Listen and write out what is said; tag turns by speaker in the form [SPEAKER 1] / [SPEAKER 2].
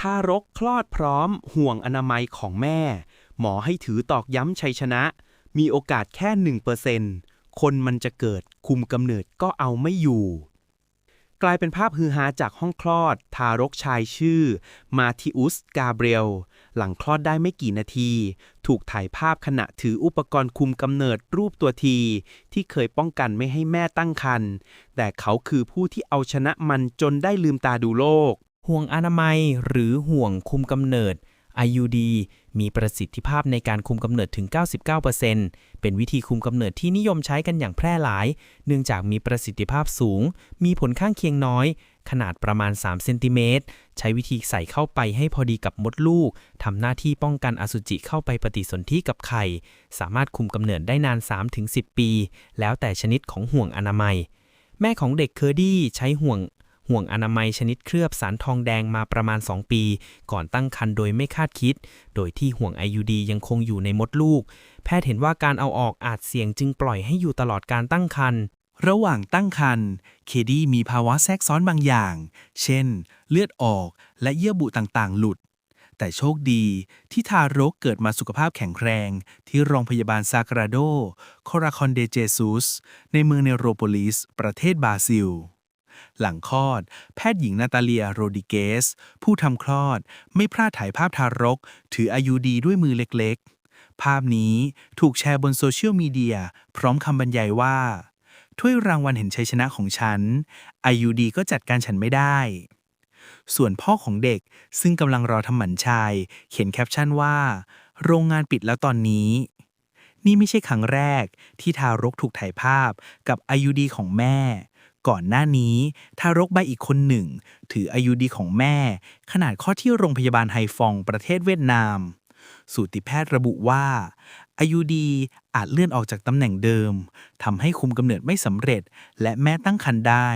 [SPEAKER 1] ทารกคลอดพร้อมห่วงอนามัยของแม่ หมอให้ถือตอกย้ำชัยชนะ มีโอกาสแค่ 1%คนมันจะเกิดคุมกำเนิดก็เอาไม่อยู่ กลายเป็นภาพฮือฮาจากห้องคลอด ทารกชายชื่อ มาธิอุส กาเบรียล หลังคลอดได้ไม่กี่นาที ถูกถ่ายภาพขณะถืออุปกรณ์คุมกำเนิดรูปตัวที ที่เคยป้องกันไม่ให้แม่ตั้งครรภ์แต่เขาคือผู้ที่เอาชนะมันจนได้ลืมตาดูโลก
[SPEAKER 2] ห่วงอนามัยหรือห่วงคุมกำเนิด IUD มีประสิทธิภาพในการคุมกำเนิดถึง 99%เป็นวิธีคุมกำเนิดที่นิยมใช้กันอย่างแพร่หลาย เนื่องจากมีประสิทธิภาพสูง มีผลข้างเคียงน้อย ขนาดประมาณ 3 เซนติเมตร ใช้วิธีใส่เข้าไปให้พอดีกับมดลูก ทำหน้าที่ป้องกันอสุจิเข้าไปปฏิสนธิกับไข่ สามารถคุมกำเนิดได้นาน 3-10 ปี แล้วแต่ชนิดของห่วงอนามัย แม่ของเด็กเคอร์ดี้ใช้ห่วง ห่วงอนามัยชนิดเคลือบสารทองแดงมาประมาณ 2 ปี ก่อนตั้งครรภ์โดยไม่คาดคิด โดยที่ห่วง IUD ยังคงอยู่ในมดลูก แพทย์เห็นว่าการเอาออกอาจเสี่ยงจึงปล่อยให้อยู่ตลอดการตั้งครรภ์
[SPEAKER 3] ระหว่างตั้งครรภ์เคดี้มีภาวะแทรกซ้อนบางอย่าง เช่น เลือดออกและเยื่อบุต่างๆ หลุด แต่โชคดีที่ทารกเกิดมาสุขภาพแข็งแรง ที่โรงพยาบาลซากราโดโคราคอนเดเจซุส ในเมืองเนโรโปลิส ประเทศบราซิล หลังคลอด แพทย์หญิงนาตาเลียโรดิเกส ผู้ทำคลอด ไม่พลาดถ่ายภาพทารก ถืออายุดีด้วยมือเล็กๆ ภาพนี้ถูกแชร์บนโซเชียลมีเดีย พร้อมคำบรรยายว่า ถ้วยรางวัลเห็นชัยชนะของฉัน อายุดีก็จัดการฉันไม่ได้ ส่วนพ่อของเด็กซึ่งกำลังรอทำหมันชาย เขียนแคปชั่นว่า โรงงานปิดแล้วตอนนี้นี่ไม่ใช่ครั้งแรกที่ทารกถูกถ่ายภาพกับอายุดีของแม่ ก่อนหน้านี้ ทารกใบอีกคนหนึ่ง ถืออายุดีของแม่ ขนาดข้อที่โรงพยาบาลไฮฟองประเทศเวียดนาม สูติแพทย์ระบุว่า อายุดีอาจเลื่อนออกจากตำแหน่งเดิมทำให้คุมกำเนิดไม่สำเร็จ และแม่ตั้งครรภ์ได้